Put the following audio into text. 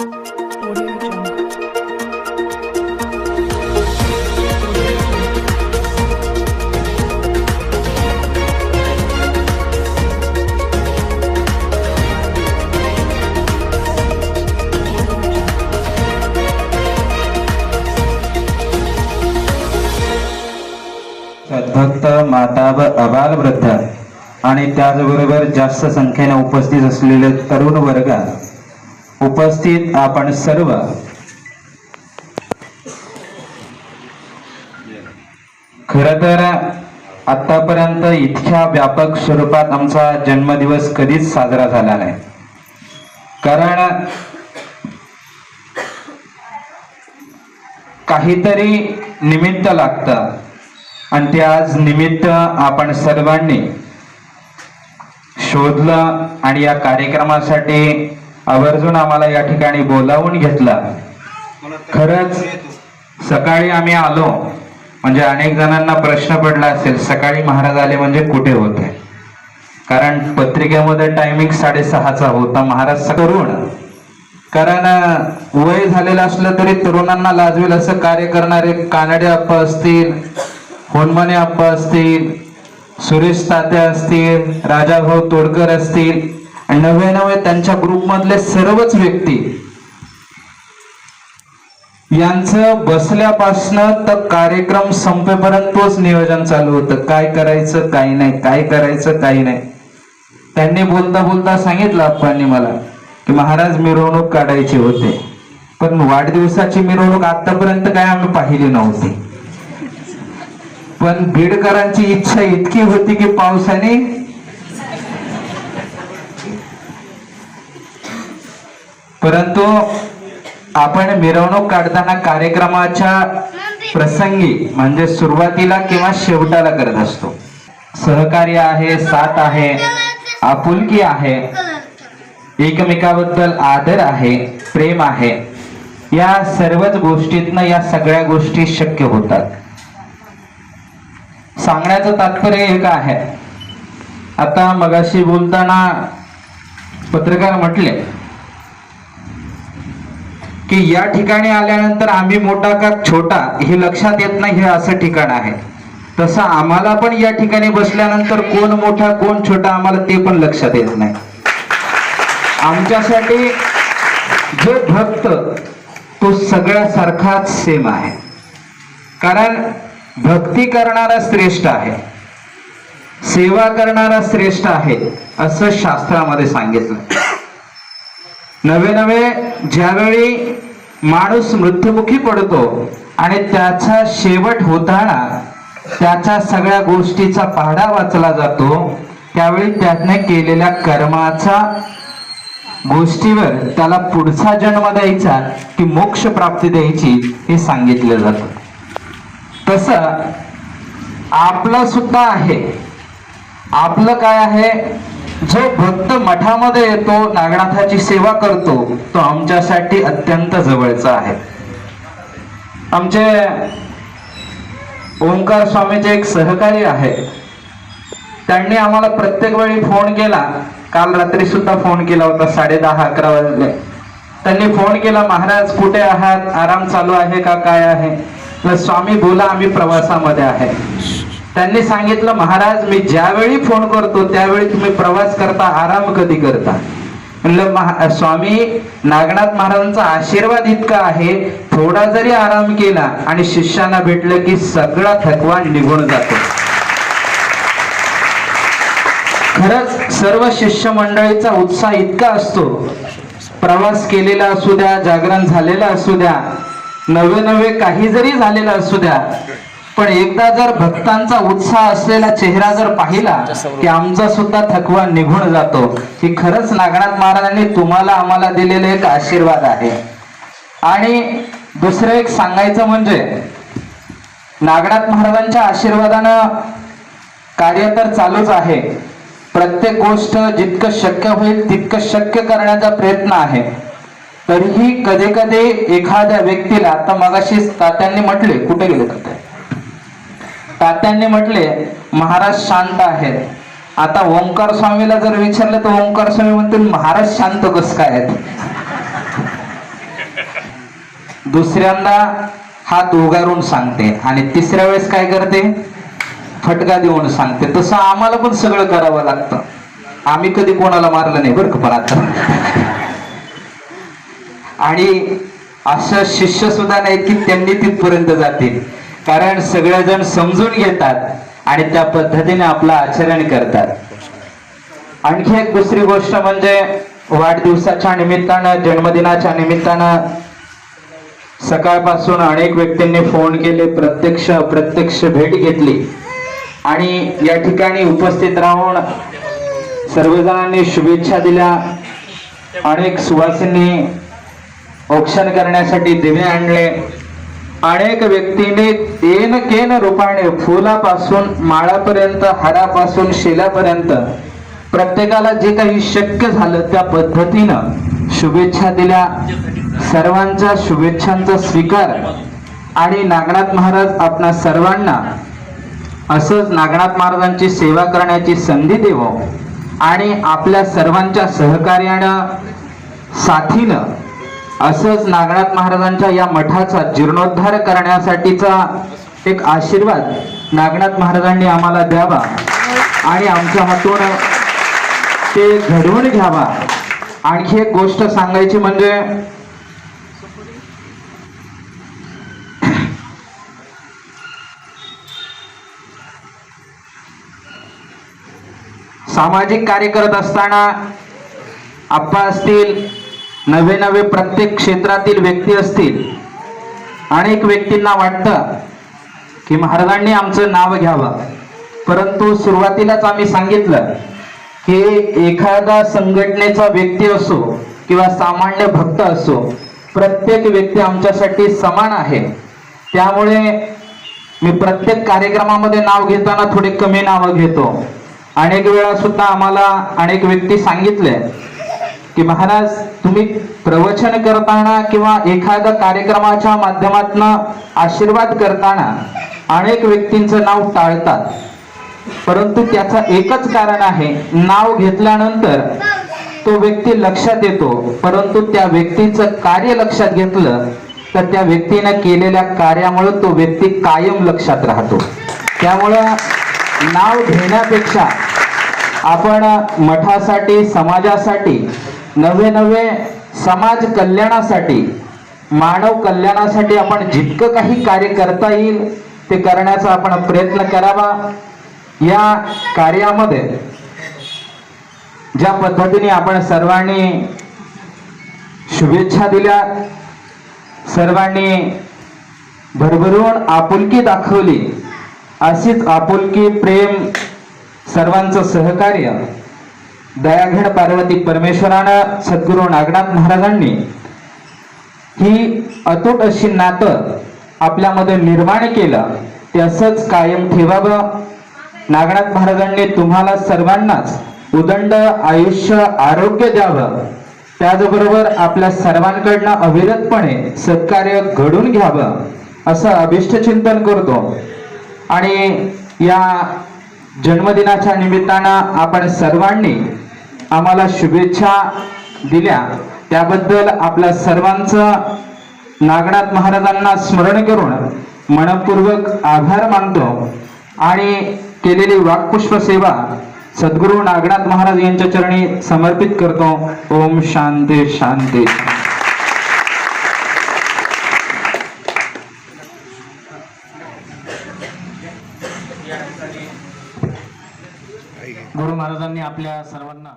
सद्भक्त माता व अबाल वृद्ध आणि त्याचबरोबर जास्त संख्येने उपस्थित असलेले तरुण वर्ग उपस्थित आपण सर्व. खर तर आतापर्यंत इतक्या व्यापक स्वरूपात आमचा जन्मदिवस कधीच साजरा झाला नाही. कारण काहीतरी निमित्त लागतं आणि ते आज निमित्त आपण सर्वांनी शोधलं आणि या कार्यक्रमासाठी आवर्जून आम्हाला या ठिकाणी बोलावून घेतला. खरंच सकाळी आम्ही आलो म्हणजे अनेक जणांना प्रश्न पडला असेल सकाळी महाराज आले म्हणजे कुठे होते? कारण पत्रिकेमध्ये टायमिंग साडेसहाचा होता महाराज तरुण. कारण वय झालेलं असलं तरी तरुणांना लाजवेल असं कार्य करणारे कानडे अप्पा असतील होनमने अप्पा असतील सुरेश तात्या असतील राजाभाऊ तोडकर असतील आणि नवे नवे त्यांच्या ग्रुपमधले सर्वच व्यक्ती यांचं बसल्यापासनं तर कार्यक्रम संपेपर्यंत तोच नियोजन चालू होतं. काय करायचं काय नाही काय करायचं काही नाही. त्यांनी बोलता बोलता सांगितलं अप्पांनी मला की महाराज मिरवणूक काढायची होते. पण वाढदिवसाची मिरवणूक आतापर्यंत काय आम्ही पाहिली नव्हती. पण बीडकरांची इच्छा इतकी होती की पावसाने परंतु आपण मिरवणूक काढताना कार्यक्रमाच्या प्रसंगी म्हणजे सुरुवातीला किंवा शेवटाला करत असतो. सहकार्य आहे साथ आहे आपुलकी आहे एकमेकाबद्दल आदर आहे प्रेम आहे या सर्वच गोष्टीतनं या सगळ्या गोष्टी शक्य होतात. सांगण्याचं तात्पर्य एक आहे? आता मगाशी बोलताना पत्रकार म्हटले की या ठिकाणी आल्यानंतर आम्ही मोठा का छोटा हे लक्षात येत नाही हे असं ठिकाण आहे. तसं आम्हाला पण या ठिकाणी बसल्यानंतर कोण मोठा कोण छोटा आम्हाला ते पण लक्षात येत नाही. आमच्यासाठी जो भक्त तो सगळ्यासारखाच सेम आहे. कारण भक्ती करणारा श्रेष्ठ आहे. सेवा करणारा श्रेष्ठ आहे असं शास्त्रामध्ये सांगितलं. नवे नवे ज्यावेळी माणूस मृत्युमुखी पडतो आणि त्याचा शेवट होताना त्याच्या सगळ्या गोष्टीचा पाढा वाचला जातो त्यावेळी त्याने केलेल्या कर्माचा गोष्टीवर त्याला पुढचा जन्म द्यायचा की मोक्ष प्राप्ती द्यायची हे सांगितलं जातं. तस आपलं सुद्धा आहे. आपलं काय आहे? जो भक्त मठामध्ये येतो नागनाथाची सेवा करतो तो आमच्यासाठी अत्यंत जवळचा आहे. आमचे ओंकार स्वामीचे एक सहकारी आहे. त्यांनी आम्हाला प्रत्येक वेळी फोन केला. काल रात्री सुद्धा फोन केला होता साडे दहा अकरा वाजले. त्यांनी फोन केला महाराज कुठे आहात? आराम चालू आहे का? काय आहे? तर स्वामी बोला आम्ही प्रवासामध्ये आहे. त्यांनी सांगितलं महाराज मी ज्यावेळी फोन करतो त्यावेळी तुम्ही प्रवास करता आराम कधी करता? म्हणलं महा- स्वामी नागनाथ महाराजांचा आशीर्वाद इतका आहे थोडा जरी आराम केला आणि शिष्यांना भेटलं की सगळा थकवा निघून जातो. खरंच सर्व शिष्य मंडळीचा उत्साह इतका असतो. प्रवास केलेला असू द्या जागरण झालेला असू द्या नवे नवे काही जरी झालेलं असू द्या पण एकदा जर भक्तांचा उत्साह असलेला चेहरा जर पाहिला की आमचा सुद्धा थकवा निघून जातो ही खरंच नागनाथ महाराजांनी तुम्हाला आम्हाला दिलेले एक आशीर्वाद आहे. आणि दुसरं एक सांगायचं म्हणजे नागनाथ महाराजांच्या आशीर्वादानं कार्य तर चालूच आहे. प्रत्येक गोष्ट जितकं शक्य होईल तितकं शक्य करण्याचा प्रयत्न आहे. तरीही कधी कधी एखाद्या व्यक्तीला आता मगाशी तात्यांनी म्हटले कुठे गेले तात्यांनी म्हटले महाराज शांत आहेत. आता ओंकार स्वामीला जर विचारलं तर ओंकार स्वामी म्हणतील महाराज शांत कस काय आहेत? दुसऱ्यांदा हात उगारून सांगते आणि तिसऱ्या वेळेस काय करते? फटका देऊन सांगते. तसं आम्हाला पण सगळं करावं लागतं. आम्ही कधी कोणाला मारलं नाही बरं का पण आता. आणि असं शिष्य सुद्धा नाही की त्यांनी तिथपर्यंत जातील. कारण सगळेजण समजून घेतात आणि त्या पद्धतीने आपलं आचरण करतात. आणखी एक दुसरी गोष्ट म्हणजे वाढदिवसाच्या निमित्तानं जन्मदिनाच्या निमित्तानं सकाळपासून अनेक व्यक्तींनी फोन केले प्रत्यक्ष अप्रत्यक्ष भेट घेतली. आणि या ठिकाणी उपस्थित राहून सर्वजणांनी शुभेच्छा दिल्या. अनेक सुवासींनी औक्षण करण्यासाठी दिवे आणले. अनेक व्यक्तीने तेन केन रूपाने फुलापासून माळापर्यंत हारापासून शिल्यापर्यंत प्रत्येकाला जे काही शक्य झालं त्या पद्धतीनं शुभेच्छा दिल्या. सर्वांच्या शुभेच्छांचा स्वीकार. आणि नागनाथ महाराज आपणा सर्वांना असंच नागनाथ महाराजांची सेवा करण्याची संधी देव. आणि आपल्या सर्वांच्या सहकार्यानं साथीनं असंच नागनाथ महाराजांच्या या मठाचा जीर्णोद्धार करण्यासाठीचा एक आशीर्वाद नागनाथ महाराजांनी आम्हाला द्यावा आणि आमच्या हातून ते घडवून घ्यावा. आणखी एक गोष्ट सांगायची म्हणजे सामाजिक कार्य करत असताना आप्पा असतील नवे नवे प्रत्येक क्षेत्रातील व्यक्ती असतील अनेक व्यक्तींना वाटतं की महाराजांनी आमचं नाव घ्यावं. परंतु सुरुवातीलाच आम्ही सांगितलं की एखादा संघटनेचा व्यक्ती असो किंवा सामान्य भक्त असो प्रत्येक व्यक्ती आमच्यासाठी समान आहे. त्यामुळे मी प्रत्येक कार्यक्रमामध्ये नाव घेताना थोडे कमी नावं घेतो. अनेक वेळा सुद्धा आम्हाला अनेक व्यक्ती सांगितले की महाराज तुम्ही प्रवचन करताना किंवा एखाद्या कार्यक्रमाच्या माध्यमातून आशीर्वाद करताना अनेक व्यक्तींचं नाव टाळतात. परंतु त्याचं एकच कारण आहे नाव घेतल्यानंतर तो व्यक्ती लक्षात येतो. परंतु त्या व्यक्तीचं कार्य लक्षात घेतलं तर त्या व्यक्तीनं केलेल्या कार्यामुळे तो व्यक्ती कायम लक्षात राहतो. त्यामुळं नाव घेण्यापेक्षा आपण मठासाठी समाजासाठी नवे नवे समाज कल्याणासाठी मानव कल्याणासाठी आपण जितकं काही कार्य करता येईल ते करण्याचा आपण प्रयत्न करावा. या कार्यामध्ये ज्या पद्धतीने आपण सर्वांनी शुभेच्छा दिल्या सर्वांनी भरभरून आपुलकी दाखवली अशीच आपुलकी प्रेम सर्वांचं सहकार्य दयाघड पार्वती परमेश्वरानं सद्गुरू नागनाथ महाराजांनी ही अतूट अशी नातं आपल्यामध्ये निर्माण केलं ते असंच कायम ठेवावं. नागनाथ महाराजांनी तुम्हाला सर्वांनाच उदंड आयुष्य आरोग्य द्यावं. त्याचबरोबर आपल्या सर्वांकडनं अविरतपणे सत्कार्य घडून घ्यावं असं अभिष्ट चिंतन करतो. आणि या जन्मदिनाच्या निमित्तानं आपण सर्वांनी आम्हाला शुभेच्छा दिल्या. त्याबद्दल आपल्या सर्वांचं नागनाथ महाराजांना स्मरण करून मनपूर्वक आभार मानतो. आणि केलेली वाक्पुष्प सेवा सद्गुरू नागनाथ महाराज यांच्या चरणी समर्पित करतो. ओम शांती शांती. गुरु महाराजांनी आपल्या सर्वांना